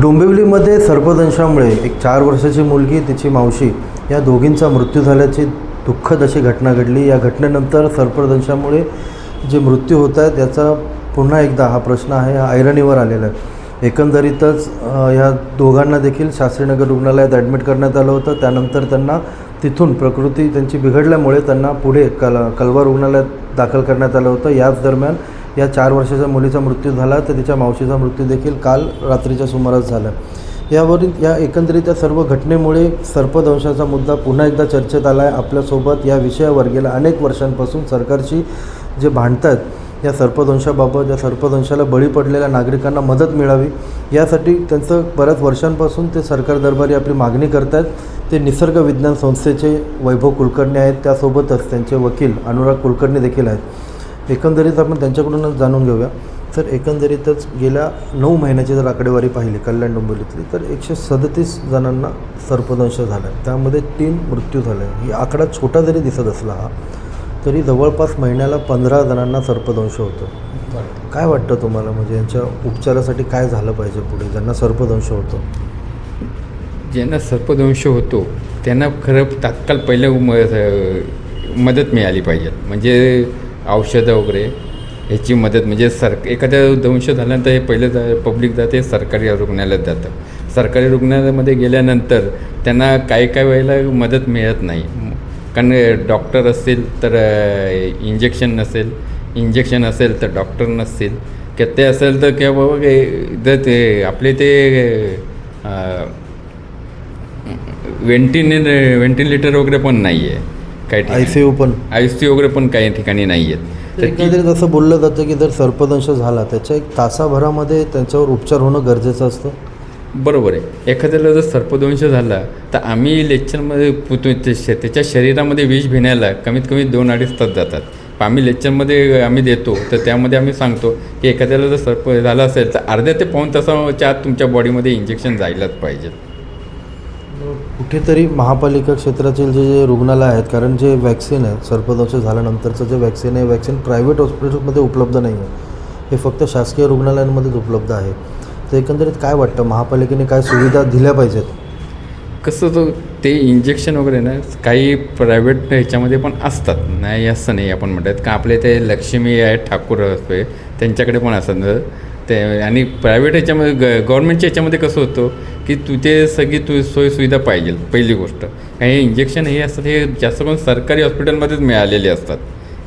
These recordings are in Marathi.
डोंबिवलीमध्ये सर्पदंशामुळे एक चार वर्षाची मुलगी तिची मावशी या दोघींचा मृत्यू झाल्याची दुःखद अशी घटना घडली. या घटनेनंतर सर्पदंशामुळे जे मृत्यू होत आहेत याचा पुन्हा एकदा हा प्रश्न आहे हा ऐरणीवर आलेला आहे. एकंदरीतच ह्या दोघांना देखील शास्त्रीनगर रुग्णालयात ॲडमिट करण्यात आलं होतं. त्यानंतर त्यांना तिथून प्रकृती त्यांची बिघडल्यामुळे त्यांना पुढे कल कलवा रुग्णालयात दाखल करण्यात आलं होतं. याच दरम्यान या चार वर्षाच्या मुलीचा मृत्यू झाला तर तिच्या मावशीचा मृत्यू देखील काल रात्रीच्या सुमारास झाला. यावरील या एकंदरीत या सर्व घटनेमुळे सर्पदंशाचा मुद्दा पुन्हा एकदा चर्चेत आला आहे आपल्यासोबत या विषयावर गेल्या अनेक वर्षांपासून सरकारशी जे भांडतात या सर्पदंशाबाबत या सर्पदंशाला बळी पडलेल्या नागरिकांना मदत मिळावी यासाठी त्यांचं बऱ्याच वर्षांपासून ते सरकार दरबारी आपली मागणी करत आहेत ते निसर्ग विज्ञान संस्थेचे वैभव कुलकर्णी आहेत त्यासोबतच त्यांचे वकील अनुराग कुलकर्णी देखील आहेत. एकंदरीत आपण त्यांच्याकडूनच जाणून घेऊया. तर एकंदरीतच गेल्या नऊ महिन्याची जर आकडेवारी पाहिली कल्याण डोंबिवलीतली तर एकशे सदतीस जणांना सर्पदंश झाला. आहे त्यामध्ये तीन मृत्यू झाले. ही आकडा छोटा जरी दिसत असला हा तरी जवळपास महिन्याला पंधरा जणांना सर्पदंश होतो. काय वाटतं तुम्हाला? म्हणजे यांच्या उपचारासाठी काय झालं पाहिजे पुढे? ज्यांना सर्पदंश होतो. ज्यांना सर्पदंश होतो त्यांना खरं तात्काळ पहिलं मदत मिळाली पाहिजे. म्हणजे औषधं वगैरे ह्याची मदत म्हणजे सर एखाद्या दंश झाल्यानंतर हे पहिले जा पब्लिक जाते सरकारी रुग्णालयात जातं सरकारी रुग्णालयामध्ये गेल्यानंतर त्यांना काही काही वेळेला मदत मिळत नाही कारण डॉक्टर असतील तर इंजेक्शन नसेल इंजेक्शन असेल तर डॉक्टर नसतील की ते असेल तर किंवा बाबा हे- जर ते आपले ते वेंटिने वेंटिलेटर वगैरे पण नाही आहे काही आय सी यू पण. आय सी वगैरे पण काही ठिकाणी नाही आहेत. तर असं बोललं जातं की जर सर्पदंश झाला त्याच्या एक तासाभरामध्ये त्यांच्यावर उपचार होणं गरजेचं असतं? बरोबर आहे. एखाद्याला जर सर्पदंश झाला तर आम्ही लेक्चरमध्ये ते श- त्याच्या शरीरामध्ये विष भिण्याला कमीत कमी दोन अडीच तास जातात. पण आम्ही लेक्चरमध्ये आम्ही देतो तर त्यामध्ये आम्ही सांगतो की एखाद्याला जर सर्प झाला असेल तर अर्ध्या ते पाऊण तासाच्या आत तुमच्या बॉडीमध्ये इंजेक्शन जायलाच पाहिजे. कुठेतरी महापालिका क्षेत्रातील जे जे रुग्णालय आहेत कारण जे वॅक्सिन आहे सर्पदंश झाल्यानंतरचं जे वॅक्सिन आहे वॅक्सिन प्रायव्हेट हॉस्पिटल्समध्ये उपलब्ध नाही आहे. हे फक्त शासकीय रुग्णालयांमध्येच उपलब्ध आहे. तर एकंदरीत काय वाटतं? महापालिकेने काय सुविधा दिल्या पाहिजेत? कसं तो ते इंजेक्शन वगैरे ना काही प्रायव्हेट ह्याच्यामध्ये पण असतात. नाही असं नाही आपण म्हणतात का आपले ते लक्ष्मी आहे ठाकूर असते त्यांच्याकडे पण असतात. ते आणि प्रायव्हेट ह्याच्यामध्ये ग गव्हर्नमेंटच्या ह्याच्यामध्ये कसं होतं? की तुझे सगळी तू सोयीसुविधा पाहिजे पहिली गोष्ट. काही इंजेक्शन हे असतात हे जास्त करून सरकारी हॉस्पिटलमध्येच मिळालेले असतात.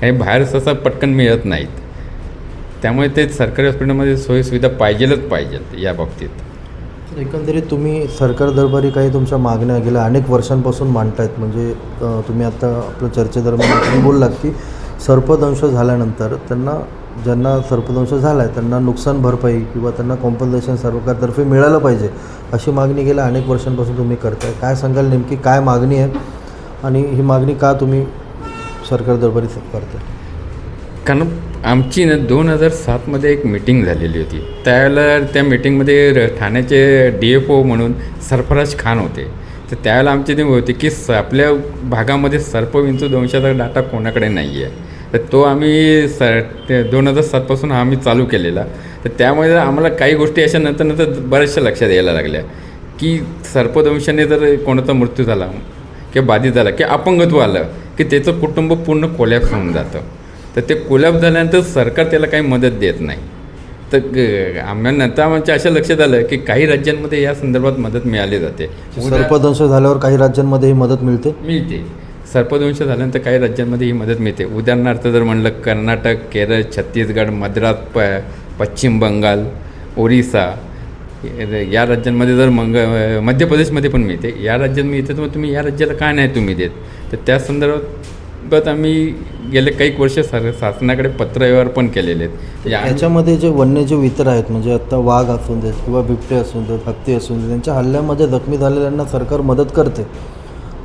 काही बाहेर सहसा पटकन मिळत नाहीत. त्यामुळे ते सरकारी हॉस्पिटलमध्ये सोयीसुविधा पाहिजेलच पाहिजेत या बाबतीत. एकंदरीत तुम्ही सरकार दरबारी काही तुमच्या मागण्या गेल्या अनेक वर्षांपासून मांडतायत. म्हणजे तुम्ही आता आपलं चर्चेदरम्यान बोललात की सर्पदंश झाल्यानंतर त्यांना ज्यांना सर्पदंश झाला आहे त्यांना नुकसान भरपाई किंवा त्यांना कॉम्पन्सेशन सरकारतर्फे मिळालं पाहिजे. अशी मागणी गेल्या अनेक वर्षांपासून तुम्ही करताय. काय सांगाल नेमकी? काय मागणी आहे? आणि ही मागणी का तुम्ही सरकार दरबारी करताय? कारण आमची ना दोन हजार सातमध्ये एक मीटिंग झालेली होती. त्यावेळेला त्या मीटिंगमध्ये र- ठाण्याचे डी एफ ओ म्हणून सरफराज खान होते. तर त्यावेळेला आमची ते होते की स आपल्या भागामध्ये सर्पविंचू दंशाचा डाटा कोणाकडे नाही आहे तर तो आम्ही स ते दोन हजार सातपासून हा आम्ही चालू केलेला. तर त्यामुळे आम्हाला काही गोष्टी अशा नंतर नंतर बऱ्याचशा लक्षात यायला लागल्या. की सर्पदंशाने जर कोणाचा मृत्यू झाला किंवा बाधित झाला की अपंगत्व आलं की त्याचं कुटुंब पूर्ण कोलॅप्स होऊन जातं. तर ते कोलॅप्स झाल्यानंतर सरकार त्याला काही मदत देत नाही. तर ग- आम्हाला नंतर आमच्या अशा लक्षात आलं की काही राज्यांमध्ये या संदर्भात मदत मिळाली जाते. सर्पदंश झाल्यावर काही राज्यांमध्ये ही मदत मिळते? मिळते. सर्पदंश झाल्यानंतर काही राज्यांमध्ये ही मदत मिळते. उदाहरणार्थ जर म्हणलं कर्नाटक केरळ छत्तीसगड मद्रास प पश्चिम बंगाल ओरिसा या राज्यांमध्ये जर मंग मध्य प्रदेशमध्ये पण मिळते. या राज्यात मिळते तर मग तुम्ही या राज्याला काय नाही तुम्ही देत? तर त्या संदर्भात आम्ही गेले काही वर्ष सर शासनाकडे पत्रव्यवहार पण केलेले आहेत. याच्यामध्ये जे वन्यजीव इतर आहेत म्हणजे आता वाघ असून देत किंवा बिबटे असून देत हत्ती असून देत त्यांच्या हल्ल्यामध्ये जखमी झालेल्यांना सरकार मदत करते.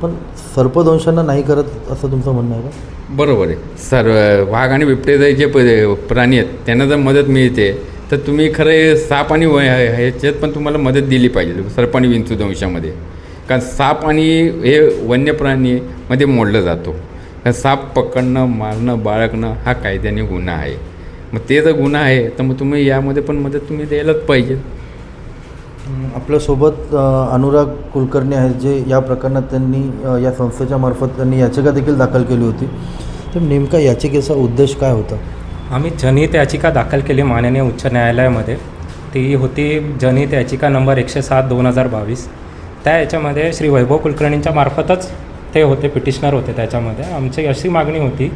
पण सर्पदंशांना नाही करत असं तुमचं म्हणणं आहे का? बरोबर आहे. सर वाघ आणि बिबटे जे प्राणी आहेत. त्यांना जर मदत मिळते तर तुम्ही खरं साप आणि ह्याच्यात पण तुम्हाला मदत दिली पाहिजे सर्प आणि विंचूदंशामध्ये कारण साप आणि हे वन्य प्राणीमध्ये मोडलं जातो. कारण साप पकडणं मारणं बाळगणं हा कायद्याने गुन्हा आहे. मग ते जर गुन्हा आहे तर मग तुम्ही यामध्ये पण मदत तुम्ही द्यायलाच पाहिजे. आपल्यासोबत अनुराग कुलकर्णी आहेत जे या प्रकरणात त्यांनी या संस्थेच्या मार्फत त्यांनी याचिका देखील दाखल केली होती. तर नेमका याचिकेचा उद्देश काय होता? आम्ही जनहित याचिका दाखल केली माननीय उच्च न्यायालयामध्ये. ती होती जनहित याचिका नंबर एकशे सात दोन हजार बावीस. त्या याच्यामध्ये श्री वैभव कुलकर्णींच्या मार्फतच ते होते पिटिशनर होते त्याच्यामध्ये. आमची अशी मागणी होती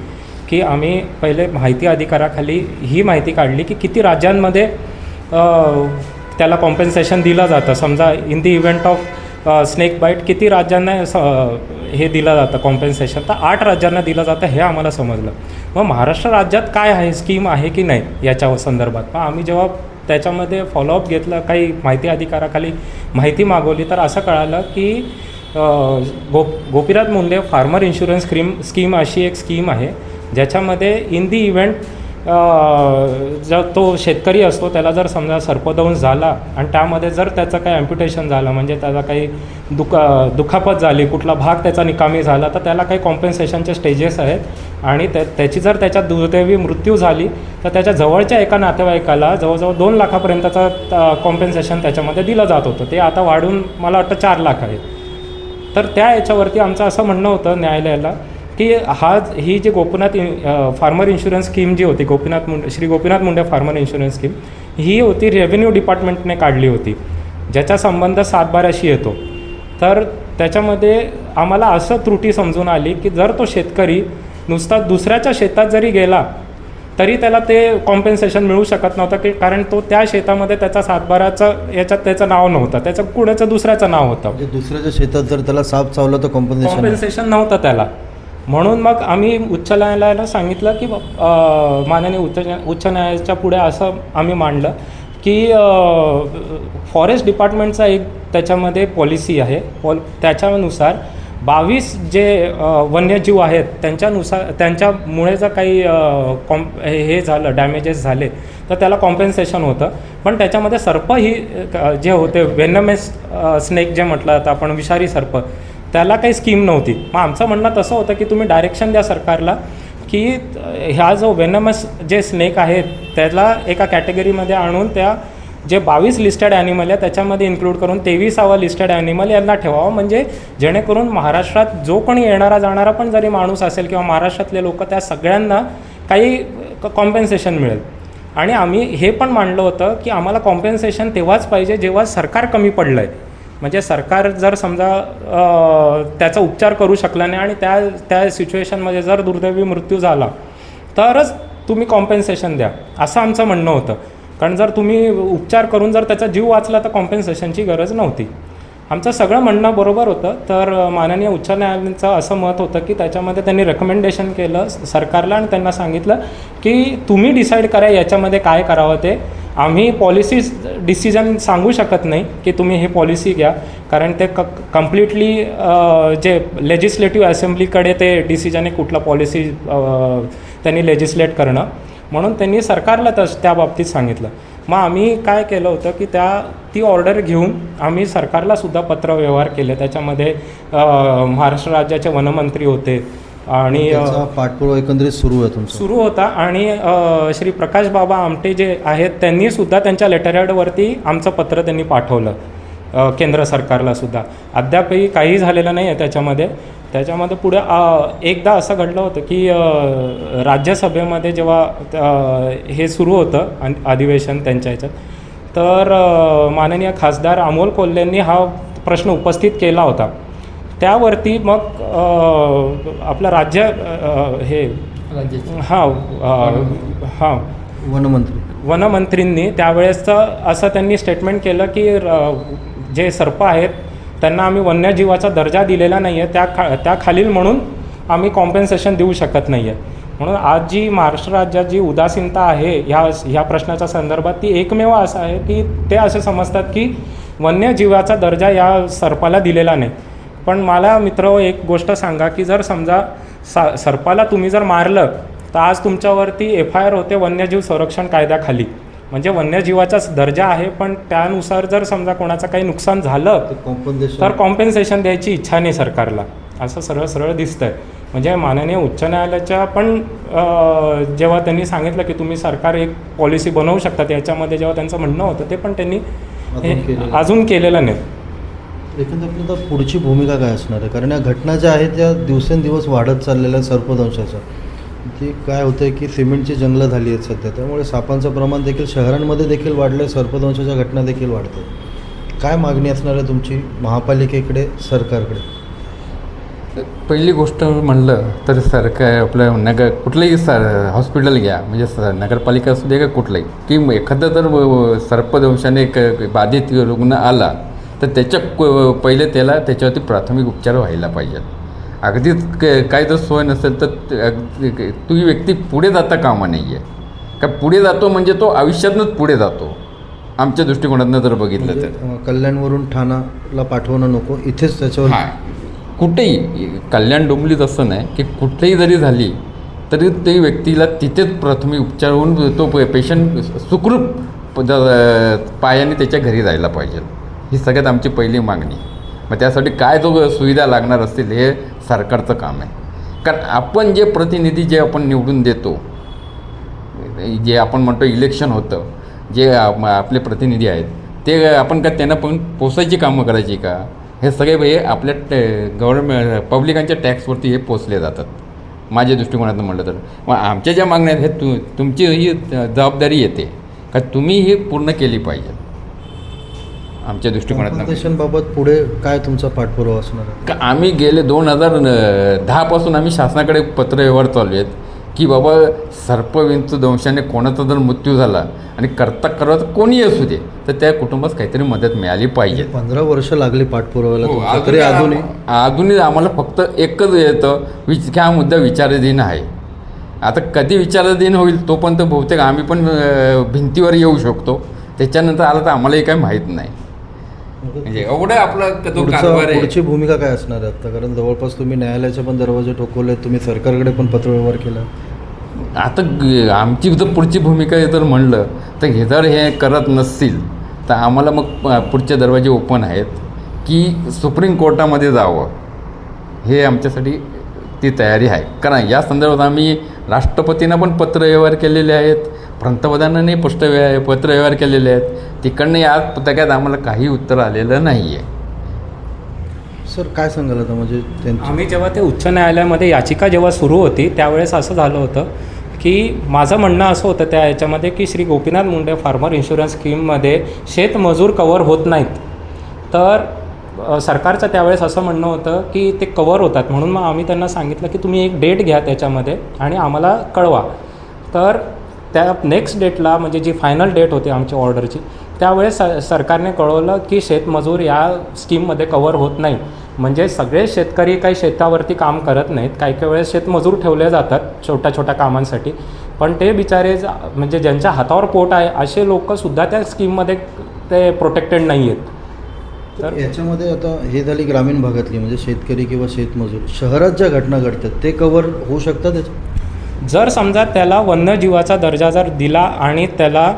की आम्ही पहिले माहिती अधिकाराखाली ही माहिती काढली की किती राज्यांमध्ये त्याला कॉम्पेन्सेशन दिलं जातं. समजा in the event of snake bite किती राज्यांना स- हे दिलं जातं कॉम्पेन्सेशन तर आठ राज्यांना दिलं जातं हे आम्हाला समजलं. मग महाराष्ट्र राज्यात काय आहे? स्कीम आहे की नाही याच्या संदर्भात? मग आम्ही जेव्हा त्याच्यामध्ये फॉलोअप घेतलं काही माहिती अधिकाराखाली माहिती मागवली तर असं कळालं की गोप गो Gopinath Munde farmer insurance scheme scheme अशी एक स्कीम आहे ज्याच्यामध्ये इन दी इव्हेंट जर तो शेतकरी असतो त्याला जर समजा सर्पदंश झाला आणि त्यामध्ये जर त्याचं काही अम्प्युटेशन झालं म्हणजे त्याचा काही दुखा दुखापत झाली कुठला भाग त्याचा निकामी झाला तर त्याला काही कॉम्पेन्सेशनचे स्टेजेस आहेत. आणि त्या त्याची जर त्याच्यात दुर्दैवी मृत्यू झाली तर त्याच्या जवळच्या एका नातेवाईकाला जवळजवळ दोन लाखापर्यंतचा कॉम्पेन्सेशन त्याच्यामध्ये दिलं जात होतं. ते आता वाढून मला वाटतं चार लाख आहे. तर त्या याच्यावरती आमचं असं म्हणणं होतं न्यायालयाला की हा ही जी गोपीनाथ फार्मर इन्शुरन्स स्कीम जी होती Gopinath Munde Shri Gopinath Munde farmer insurance scheme ही होती रेव्हेन्यू डिपार्टमेंटने काढली होती ज्याचा संबंध सातबाराशी येतो. तर त्याच्यामध्ये आम्हाला असं त्रुटी समजून आली की जर तो शेतकरी नुसता दुसऱ्याच्या शेतात जरी गेला तरी त्याला ते कॉम्पेन्सेशन मिळू शकत नव्हतं की कारण तो त्या शेतामध्ये त्याचा सातबाराचं याच्यात त्याचं नाव नव्हतं त्याचं कुणाचं दुसऱ्याचं नाव होतं. म्हणजे दुसऱ्याच्या शेतात जर त्याला साप चावला तर कॉम्पन्सेशन कॉम्पेन्सेशन नव्हतं त्याला. म्हणून मग आम्ही उच्च न्यायालयाला सांगितलं की माननीय उच्च उच्च न्यायालयाच्या पुढे असं आम्ही मांडलं की फॉरेस्ट डिपार्टमेंटचा एक त्याच्यामध्ये पॉलिसी आहे. पॉल त्याच्यानुसार बावीस जे वन्यजीव आहेत त्यांच्यानुसार त्यांच्यामुळे जर काही कॉम हे हे झालं डॅमेजेस झाले तर त्याला कॉम्पेन्सेशन होतं. पण त्याच्यामध्ये सर्प ही जे होते वेनमेस स्नेक जे म्हटलं जातं आपण विषारी सर्प त्याला काही स्कीम नव्हती. मग आमचं म्हणणं तसं होतं की तुम्ही डायरेक्शन द्या सरकारला की ह्या जो वेनमस जे स्नेक आहेत त्याला एका कॅटेगरीमध्ये आणून त्या जे बावीस लिस्टेड ॲनिमल आहे त्याच्यामध्ये इन्क्लूड करून तेवीसावा लिस्टेड ॲनिमल यांना ठेवावं. म्हणजे जेणेकरून महाराष्ट्रात जो कोणी येणारा जाणारा पण जरी माणूस असेल किंवा महाराष्ट्रातले लोक त्या सगळ्यांना काही कॉम्पेन्सेशन मिळेल. आणि आम्ही हे पण मांडलं होतं की आम्हाला कॉम्पेन्सेशन तेव्हाच पाहिजे जेव्हा सरकार कमी पडलं आहे म्हणजे सरकार जर समजा त्याचा उपचार करू शकला नाही आणि त्या त्या सिच्युएशनमध्ये जर दुर्दैवी मृत्यू झाला तरच तुम्ही कॉम्पेन्सेशन द्या असं आमचं म्हणणं होतं. कारण जर तुम्ही उपचार करून जर त्याचा जीव वाचला तर कॉम्पेन्सेशनची गरज नव्हती. आमचं सगळं म्हणणं बरोबर होतं. तर माननीय उच्च न्यायालयाचं असं मत होतं की त्याच्यामध्ये त्यांनी रेकमेंडेशन केलं सरकारला आणि त्यांना सांगितलं की तुम्ही डिसाईड करा याच्यामध्ये काय करावं ते. आम्ही पॉलिसी डिसिजन सांगू शकत नाही की तुम्ही हे पॉलिसी घ्या. कारण ते क कम्प्लिटली जे लेजिस्लेटिव्ह असेंब्लीकडे ते डिसिजन आहे कुठला पॉलिसी त्यांनी लेजिस्लेट करणं. म्हणून त्यांनी सरकारला तस त्या बाबतीत सांगितलं. मग आम्ही काय केलं होतं की त्या ती ऑर्डर घेऊन आम्ही सरकारला सुद्धा पत्रव्यवहार केले. त्याच्यामध्ये महाराष्ट्र राज्याचे वनमंत्री होते आणि पाठपुरावा एकंदरीत सुरू आहे तुमचा. सुरू होता आणि श्री प्रकाश बाबा आमटे जे आहेत त्यांनी सुद्धा त्यांच्या लेटरहेडवरती आमचं पत्र त्यांनी पाठवलं. केंद्र सरकारला सुद्धा. अद्यापही काही झालेलं नाही आहे त्याच्यामध्ये. त्याच्यामध्ये पुढे एकदा असं घडलं होतं की राज्यसभेमध्ये जेव्हा हे सुरू होतं अन- अधिवेशन त्यांच्या ह्याच्यात तर माननीय खासदार अमोल कोल्हेंनी हा प्रश्न उपस्थित केला होता. त्यावरती मग आपलं राज्य हे हां हां. वनमंत्री. वनमंत्रींनी त्यावेळेसचं असं त्यांनी स्टेटमेंट केलं की र- जे सर्प आहेत त्यांना आम्ही वन्यजीवाचा दर्जा दिलेला नाही आहे त्या खा त्या खालील म्हणून आम्ही कॉम्पेन्सेशन देऊ शकत नाही आहे म्हणून आज जी महाराष्ट्र राज्यात जी उदासीनता आहे ह्या ह्या प्रश्नाच्या संदर्भात ती एकमेव असं आहे की ते असे समजतात की वन्यजीवाचा दर्जा या सर्पाला दिलेला नाही. पण मला मित्र एक गोष्ट सांगा की जर समजा सा सर्पाला तुम्ही जर मारलं तर आज तुमच्यावरती एफ आय आर होते वन्यजीव संरक्षण कायद्याखाली. म्हणजे वन्यजीवाचाच दर्जा आहे पण त्यानुसार जर समजा कोणाचं काही नुकसान झालं तर कॉम्पन्सेशन कॉम्पेन्सेशन द्यायची इच्छा नाही सरकारला. असं सरळ सरळ दिसतंय. म्हणजे माननीय उच्च न्यायालयाच्या पण जेव्हा त्यांनी सांगितलं की तुम्ही सरकार एक पॉलिसी बनवू शकतात याच्यामध्ये जेव्हा त्यांचं म्हणणं होतं ते पण त्यांनी. अजून केलेलं नाही. एकंदरीत पुढची भूमिका काय असणार आहे? कारण या घटना ज्या आहेत त्या दिवसेंदिवस वाढत चाललेल्या सर्पदंशाच्या की काय होतं आहे की सिमेंटची जंगलं झाली आहेत सध्या. त्यामुळे सापांचं प्रमाण देखील शहरांमध्ये देखील वाढलं आहे सर्पदंशाच्या घटना देखील वाढते काय मागणी असणार आहे तुमची महापालिकेकडे सरकारकडे? पहिली गोष्ट म्हणलं तर सरकार आपलं नगर कुठलंही सर हॉस्पिटल घ्या. म्हणजे स नगरपालिका असू दे का कुठलंही. की एखादं जर सर्पदंशाने एक बाधित रुग्ण आला तर त्याच्या क- पहिले त्याला त्याच्यावरती प्राथमिक उपचार व्हायला पाहिजेत. अगदीच क- काय जर सोय नसेल तर त- ती व्यक्ती पुढे जाता कामा नाही आहे का पुढे जातो म्हणजे तो आयुष्यातनंच पुढे जातो. आमच्या दृष्टिकोनातनं जर बघितलं म्हणजे, तर. कल्याणवरून ठाणाला पाठवणं नको इथेच त्याच्यावर हां. कुठेही कल्याण डोंबलीत असं नाही की कुठेही जरी झाली तरी ते व्यक्तीला तिथेच प्राथमिक उपचार होऊन तो पेशंट सुखरूप पायाने त्याच्या घरी जायला पाहिजे. ही सगळ्यात आमची पहिली मागणी. मग त्यासाठी काय जो सुविधा लागणार असतील हे सरकारचं काम आहे. कारण आपण जे प्रतिनिधी जे आपण निवडून देतो जे आपण म्हणतो इलेक्शन होतं जे आपले प्रतिनिधी आहेत ते आपण का त्यांना पण पोसायची कामं करायची का? हे सगळे हे आपल्या गव्हर्नमेंट पब्लिकांच्या टॅक्सवरती हे पोचले जातात. माझ्या दृष्टिकोनातून म्हटलं तर. मग आमच्या ज्या मागण्या आहेत हे तु तुमची ही जबाबदारी येते. का तुम्ही ही पूर्ण केली पाहिजे. आमच्या दृष्टिकोनातून. कॉम्पन्सेशनबाबत पुढे काय तुमचा पाठपुरावा असणार का आम्ही गेले दोन हजार दहापासून आम्ही शासनाकडे पत्रव्यवहार चालू आहेत की बाबा सर्पविंचू दंशाने कोणाचा जर मृत्यू झाला आणि करता करत कोणी असू दे तर त्या कुटुंबास काहीतरी मदत मिळाली पाहिजे. पंधरा वर्ष लागली पाठपुराव्याला हो. तरी अजूनही? अजूनही आम्हाला फक्त एकच येतं विच की हा मुद्दा विचाराधीन आहे. आता कधी विचाराधीन होईल तोपर्यंत बहुतेक आम्ही पण भिंतीवर येऊ शकतो. त्याच्यानंतर आलं तर आम्हालाही काही माहीत नाही. म्हणजे एवढं आपला तो कारभार पुढचा आहे. पुढची भूमिका काय असणार आहे आता? कारण जवळपास तुम्ही न्यायालयाचे पण दरवाजे ठोकवले तुम्ही सरकारकडे पण पत्रव्यवहार केला. आता आमची जर पुढची भूमिका जर म्हणलं तर हे जर हे करत नसतील तर आम्हाला मग पुढचे दरवाजे ओपन आहेत की सुप्रीम कोर्टामध्ये जावं हे आमच्यासाठी ती तयारी आहे. कारण या संदर्भात आम्ही राष्ट्रपतींना पण पत्रव्यवहार केलेले आहेत पंतप्रधानांनी पुष्ट पत्रव्यवहार केलेले आहेत. तिकडनं या पुस्तकात आम्हाला काही उत्तर आलेलं नाही आहे सर काय सांगाल आता? म्हणजे आम्ही जेव्हा ते उच्च न्यायालयामध्ये याचिका जेव्हा सुरू होती त्यावेळेस असं झालं होतं की माझं म्हणणं असं होतं त्या याच्यामध्ये की श्री गोपीनाथ मुंडे फार्मर इन्शुरन्स स्कीममध्ये शेतमजूर कवर होत नाहीत. तर सरकारचं त्यावेळेस असं म्हणणं होतं की ते कवर होतात. म्हणून मग आम्ही त्यांना सांगितलं की तुम्ही एक डेट घ्या त्याच्यामध्ये आणि आम्हाला कळवा. तर त्या नेक्स्ट डेटला म्हणजे जी फायनल डेट होती आमच्या ऑर्डरची त्यावेळेस स सरकारने कळवलं की शेतमजूर या स्कीममध्ये कवर होत नाही. म्हणजे सगळे शेतकरी काही शेतावरती काम करत नाहीत. काही काही वेळेस शेतमजूर ठेवले जातात छोट्या छोट्या कामांसाठी. पण ते बिचारे म्हणजे ज्यांच्या हातावर पोट आहे असे लोकसुद्धा त्या स्कीममध्ये ते प्रोटेक्टेड नाही आहेत तर याच्यामध्ये आता हे झाली ग्रामीण भागातली म्हणजे शेतकरी किंवा शेतमजूर शहरात ज्या घटना घडतात ते कवर होऊ शकतात याच्यात? जर समजा त्याला वन्यजीवाचा दर्जा जर दिला आणि त्याला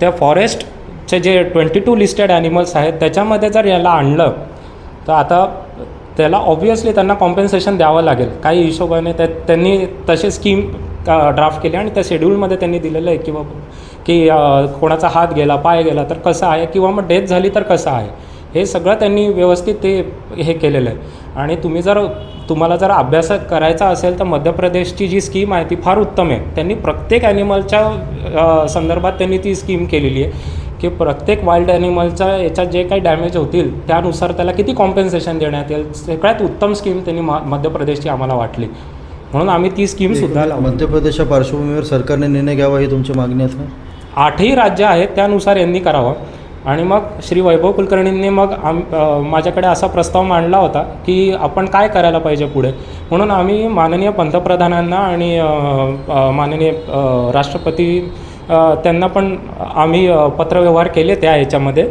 त्या फॉरेस्टचे जे ट्वेंटी टू लिस्टेड ॲनिमल्स आहेत त्याच्यामध्ये जर याला आणलं तर आता त्याला ऑब्वियसली त्यांना कॉम्पेन्सेशन द्यावं लागेल. काही हिशोबाने त्या त्यांनी तसे स्कीम ड्राफ्ट केली आणि त्या शेड्यूलमध्ये त्यांनी दिलेलं आहे की बाबा की कोणाचा हात गेला पाय गेला तर कसं आहे? किंवा मग डेथ झाली तर कसं आहे? हे सगळं त्यांनी व्यवस्थित ते हे केलेलं आहे. आणि तुम्ही जर तुम्हाला जर अभ्यास करायचा असेल तर मध्य प्रदेशची जी स्कीम आहे ती फार उत्तम आहे. त्यांनी प्रत्येक ॲनिमलच्या संदर्भात त्यांनी ती स्कीम केलेली आहे की प्रत्येक वाईल्ड ॲनिमलच्या याच्यात जे काही डॅमेज होतील त्यानुसार त्याला किती कॉम्पेन्सेशन देण्यात येईल. सगळ्यात उत्तम स्कीम त्यांनी म मध्य प्रदेशची आम्हाला वाटली. म्हणून आम्ही ती स्कीमसुद्धा लावली. मध्य प्रदेशच्या पार्श्वभूमीवर सरकारने निर्णय घ्यावा ही तुमची मागणी असणार? आठही राज्य आहेत त्यानुसार यांनी करावं. आणि मग श्री वैभव कुलकर्णींनी मग आम माझ्याकडे असा प्रस्ताव मांडला होता की आपण काय करायला पाहिजे पुढे? म्हणून आम्ही माननीय पंतप्रधानांना आणि माननीय राष्ट्रपती त्यांना पण आम्ही पत्रव्यवहार केले त्या याच्यामध्ये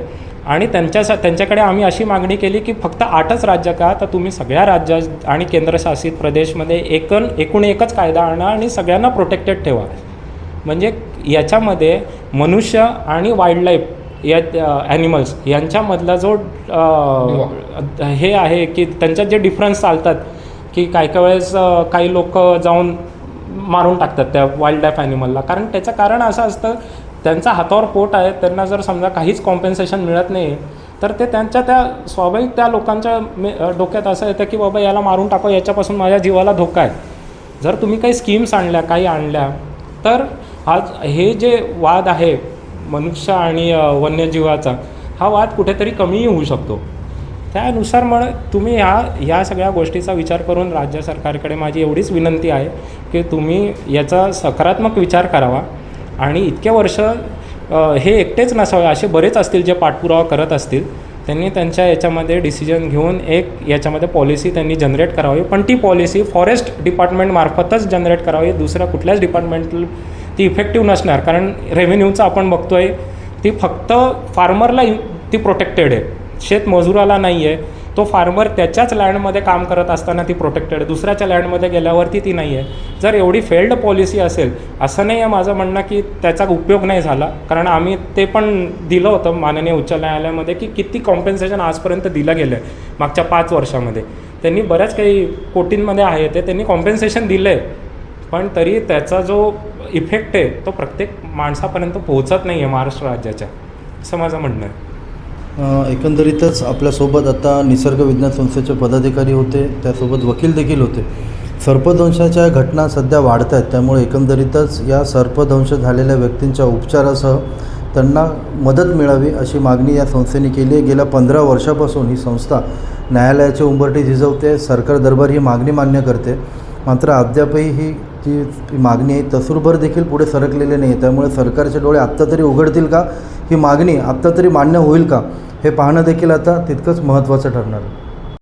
आणि त्यांच्या त्यांच्याकडे आम्ही अशी मागणी केली की फक्त आठच राज्य का? तर तुम्ही सगळ्या राज्यात आणि केंद्रशासित प्रदेशमध्ये एकन एकूण एकच कायदा आणा आणि सगळ्यांना प्रोटेक्टेड ठेवा. म्हणजे याच्यामध्ये मनुष्य आणि वाईल्डलाईफ या ॲनिमल्स यांच्यामधला जो हे आहे की त्यांच्यात जे डिफरन्स चालतात की काही काही वेळेस काही लोक जाऊन मारून टाकतात त्या वाईल्ड लाईफ ॲनिमलला कारण त्याचं कारण असं असतं त्यांचा हातावर पोट आहे त्यांना जर समजा काहीच कॉम्पेन्सेशन मिळत नाही तर ते त्यांच्या त्या स्वाभाविक त्या लोकांच्या मे डोक्यात असं येतं की बाबा याला मारून टाको याच्यापासून माझ्या जीवाला धोका आहे. जर तुम्ही काही स्कीम्स आणल्या काही आणल्या तर आज हे जे वाद आहे मनुष्य आणि वन्यजीवाचा हा वाद कुठेतरी कमीही होऊ शकतो. त्यानुसार मग तुम्ही ह्या ह्या सगळ्या गोष्टीचा विचार करून राज्य सरकारकडे माझी एवढीच विनंती आहे की तुम्ही याचा सकारात्मक विचार करावा आणि इतके वर्ष हे एकटेच नसावे असे बरेच असतील जे पाठपुरावा करत असतील त्यांनी त्यांच्या याच्यामध्ये डिसिजन घेऊन एक याच्यामध्ये पॉलिसी त्यांनी जनरेट करावी. पण ती पॉलिसी फॉरेस्ट डिपार्टमेंटमार्फतच जनरेट करावी दुसऱ्या कुठल्याच डिपार्टमेंटल ती इफेक्टिव्ह नसणार. कारण रेव्हेन्यूचं आपण बघतो आहे ती फक्त फार्मरला ती प्रोटेक्टेड आहे. शेतमजुराला नाही आहे तो फार्मर त्याच्याच लँडमध्ये काम करत असताना ती प्रोटेक्टेड आहे. दुसऱ्याच्या लँडमध्ये गेल्यावरती ती नाही आहे जर एवढी फेल्ड पॉलिसी असेल असं नाही आहे माझं म्हणणं की त्याचा उपयोग नाही झाला. कारण आम्ही ते पण दिलं होतं माननीय उच्च न्यायालयामध्ये की किती कॉम्पेन्सेशन आजपर्यंत दिलं गेलं आहे मागच्या पाच वर्षामध्ये. त्यांनी बऱ्याच काही कोटींमध्ये आहे ते. त्यांनी कॉम्पेन्सेशन दिलं आहे पण तरी त्याचा जो इफेक्ट आहे तो प्रत्येक माणसापर्यंत पोहोचत नाही आहे महाराष्ट्र राज्याच्या. असं माझं म्हणणं आहे. एकंदरीतच आपल्यासोबत आता निसर्ग विज्ञान संस्थेचे पदाधिकारी होते त्यासोबत वकील देखील होते. सर्पदंशाच्या घटना सध्या वाढत आहेत त्यामुळे एकंदरीतच या सर्पदंश झालेल्या व्यक्तींच्या उपचारासह त्यांना मदत मिळावी अशी मागणी या संस्थेने केली आहे. गेल्या पंधरा वर्षापासून ही संस्था न्यायालयाचे उंबरटी झिजवते सरकार दरबार ही मागणी मान्य करते. मात्र अद्यापही ही ती मागणी आहे तसूरभर देखील पुढे सरकलेले नाही आहे त्यामुळे सरकारचे डोळे आत्ता तरी उघडतील का? ही मागणी आत्ता तरी मान्य होईल का? हे पाहणं देखील आता तितकंच महत्त्वाचं ठरणार आहे.